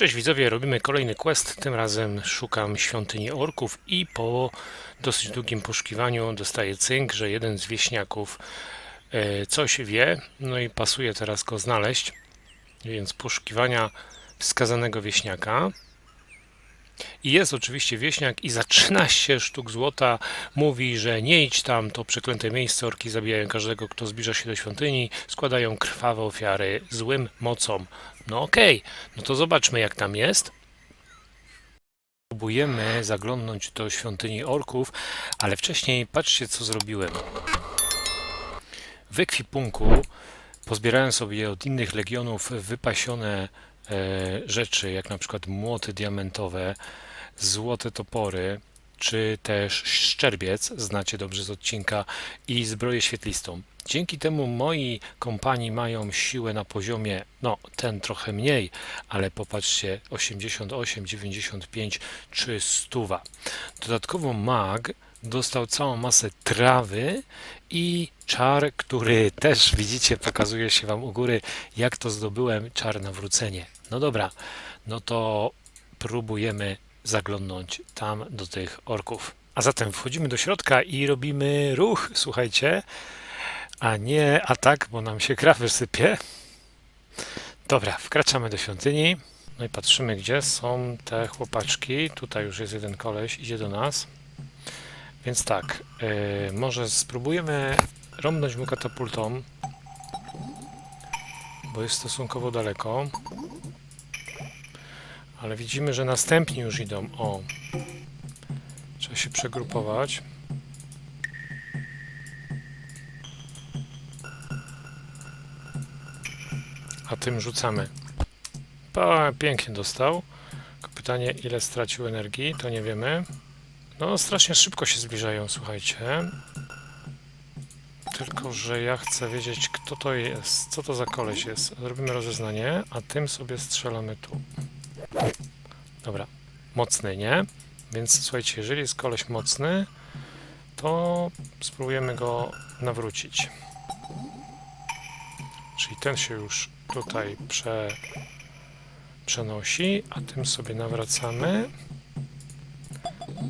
Cześć widzowie, robimy kolejny quest. Tym razem szukam świątyni orków i po dosyć długim poszukiwaniu dostaję cynk, że jeden z wieśniaków e, coś wie. No i pasuje teraz go znaleźć. Więc poszukiwania wskazanego wieśniaka. I jest oczywiście wieśniak i za 13 sztuk złota mówi, że nie idź tam, to przeklęte miejsce, orki zabijają każdego, kto zbliża się do świątyni, składają krwawe ofiary złym mocom. No okej, no to zobaczmy jak tam jest. Próbujemy zaglądnąć do świątyni orków, ale wcześniej patrzcie co zrobiłem. W ekwipunku pozbierałem sobie od innych legionów wypasione e, rzeczy, jak na przykład młoty diamentowe, złote topory, czy też szczerbiec, znacie dobrze z odcinka, i zbroję świetlistą. Dzięki temu moi kompani mają siłę na poziomie, no ten trochę mniej, ale popatrzcie, 88, 95 czy 100. Dodatkowo mag dostał całą masę trawy i czar, który też widzicie, pokazuje się Wam u góry, jak to zdobyłem, czar nawrócenie. No dobra, no to próbujemy zaglądnąć tam do tych orków. A zatem wchodzimy do środka i robimy ruch, słuchajcie, a nie atak, bo nam się gra wysypie. Dobra, wkraczamy do świątyni. No i patrzymy, gdzie są te chłopaczki. Tutaj już jest jeden koleś, idzie do nas. Więc tak, yy, może spróbujemy rąbnąć mu katapultą, bo jest stosunkowo daleko. Ale widzimy, że następni już idą. O, trzeba się przegrupować. A tym rzucamy. Pa, pięknie dostał. Pytanie, ile stracił energii, to nie wiemy. No, strasznie szybko się zbliżają, słuchajcie. Tylko, że ja chcę wiedzieć, kto to jest, co to za koleś jest. Zrobimy rozeznanie, a tym sobie strzelamy tu. Dobra, mocny, nie? Więc słuchajcie, jeżeli jest koleś mocny, to spróbujemy go nawrócić. Czyli ten się już tutaj prze, przenosi, a tym sobie nawracamy.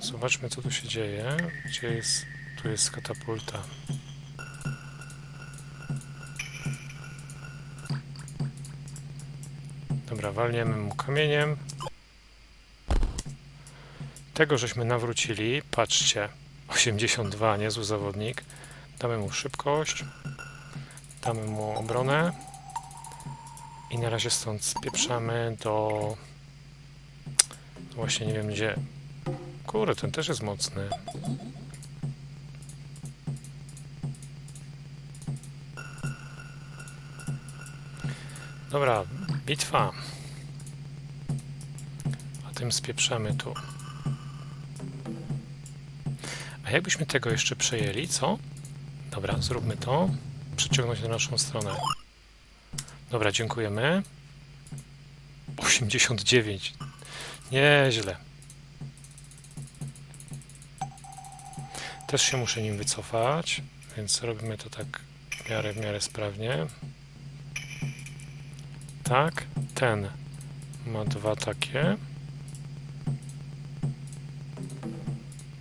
Zobaczmy, co tu się dzieje. Gdzie jest... Tu jest katapulta. Dobra, walniemy mu kamieniem. Tego żeśmy nawrócili. Patrzcie. 82, niezły zawodnik. Damy mu szybkość. Damy mu obronę. I na razie stąd spieprzamy do... Właśnie nie wiem gdzie. Kurde, ten też jest mocny. Dobra, bitwa. A tym spieprzamy tu. A jakbyśmy tego jeszcze przejęli, co? Dobra, zróbmy to. Przeciągnąć na naszą stronę. Dobra, dziękujemy. 89. Nieźle. Też się muszę nim wycofać, więc robimy to tak w miarę, w miarę sprawnie. Tak, ten ma dwa takie.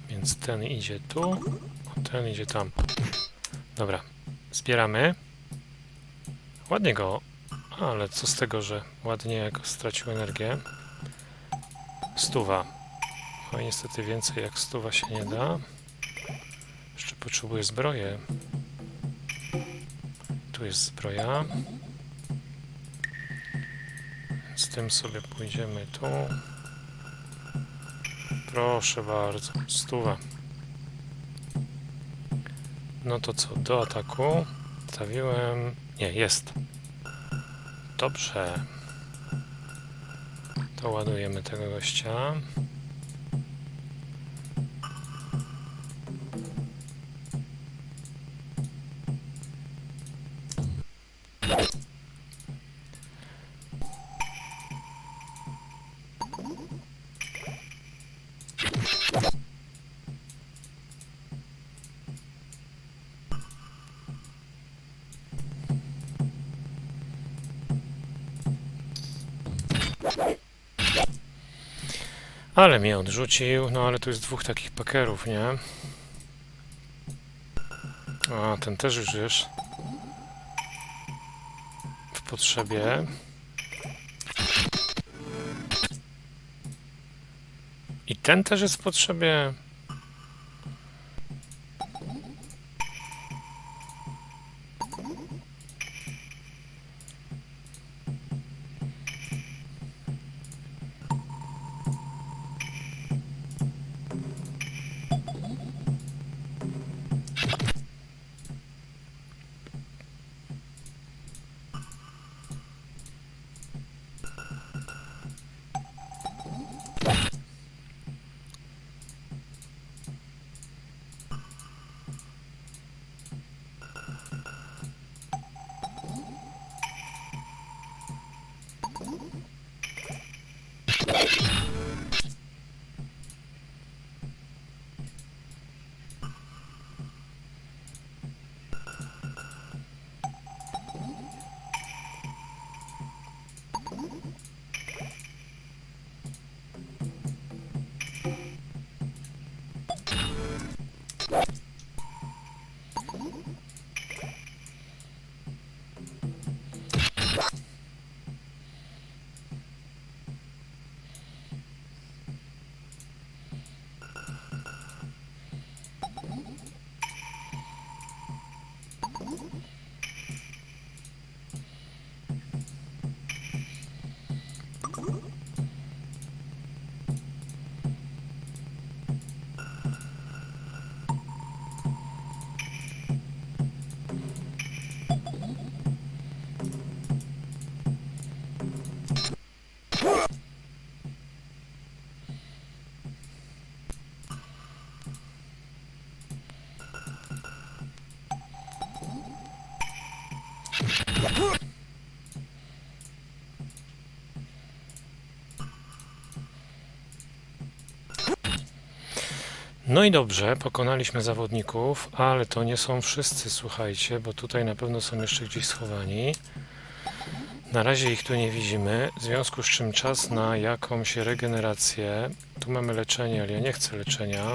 Więc ten idzie tu, ten idzie tam. Dobra, zbieramy. Ładnie go, ale co z tego, że ładnie jak stracił energię. Stuwa. No niestety więcej jak stuwa się nie da. Jeszcze potrzebuję zbroję. Tu jest zbroja. Z tym sobie pójdziemy tu. Proszę bardzo, stuwa. No to co, do ataku. Stawiłem... Nie, jest. Dobrze. To ładujemy tego gościa. Ale mnie odrzucił, no ale tu jest dwóch takich pakerów, nie? A, ten też już jest w potrzebie. I ten też jest w potrzebie. No i dobrze, pokonaliśmy zawodników, ale to nie są wszyscy, słuchajcie, bo tutaj na pewno są jeszcze gdzieś schowani. Na razie ich tu nie widzimy, w związku z czym czas na jakąś regenerację. Tu mamy leczenie, ale ja nie chcę leczenia.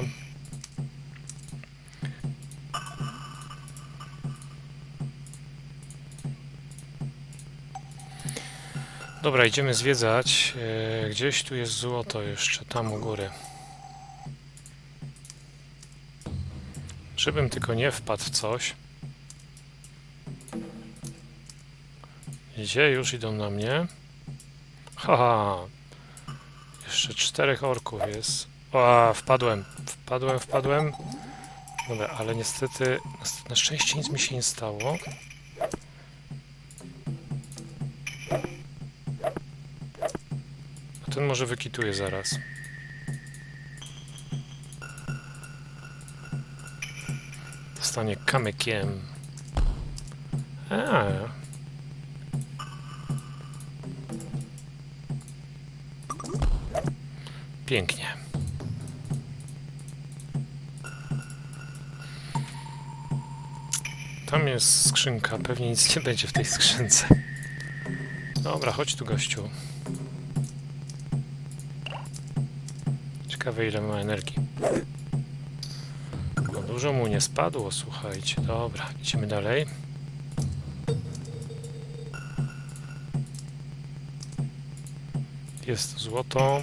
Dobra, idziemy zwiedzać. E, Gdzieś tu jest złoto jeszcze, tam u góry. Żebym tylko nie wpadł w coś. Gdzie już idą na mnie? Haha. Jeszcze czterech orków jest. O, wpadłem. Wpadłem, wpadłem. Dobra, ale niestety, na- szczęście nic mi się nie stało. Ten może wykituje zaraz. Dostanie kamykiem. A. Pięknie. Tam jest skrzynka, pewnie nic nie będzie w tej skrzynce. Dobra, chodź tu gościu. Ciekawe ile ma energii. Dużo mu nie spadło, słuchajcie. Dobra, idziemy dalej. Jest złoto.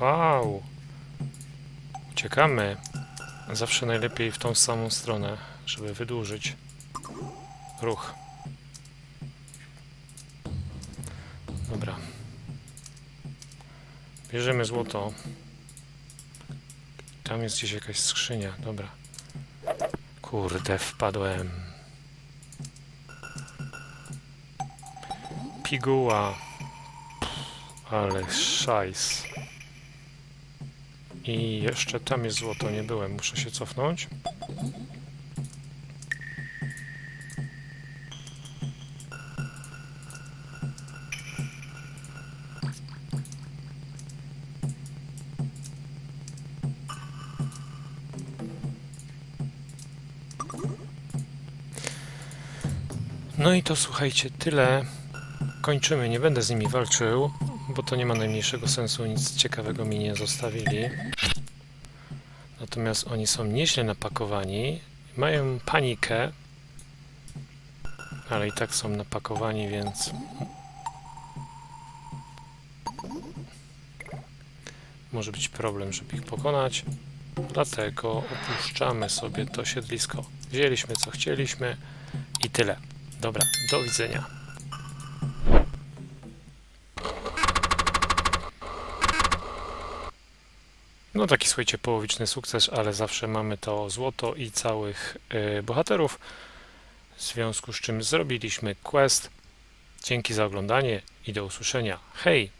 Wow. Uciekamy. Zawsze najlepiej w tą samą stronę, żeby wydłużyć ruch. Bierzemy złoto. Tam jest gdzieś jakaś skrzynia. Dobra. Kurde, wpadłem. Piguła. Ale szajs. I jeszcze tam jest złoto, nie byłem. Muszę się cofnąć. No i to słuchajcie, tyle. Kończymy, nie będę z nimi walczył, bo to nie ma najmniejszego sensu, nic ciekawego mi nie zostawili. Natomiast oni są nieźle napakowani, mają panikę, ale i tak są napakowani, więc może być problem, żeby ich pokonać. Dlatego opuszczamy sobie to siedlisko. Wzięliśmy co chcieliśmy i tyle. Dobra, do widzenia. No taki słuchajcie, połowiczny sukces, ale zawsze mamy to złoto i całych y, bohaterów. W związku z czym zrobiliśmy quest. Dzięki za oglądanie i do usłyszenia. Hej!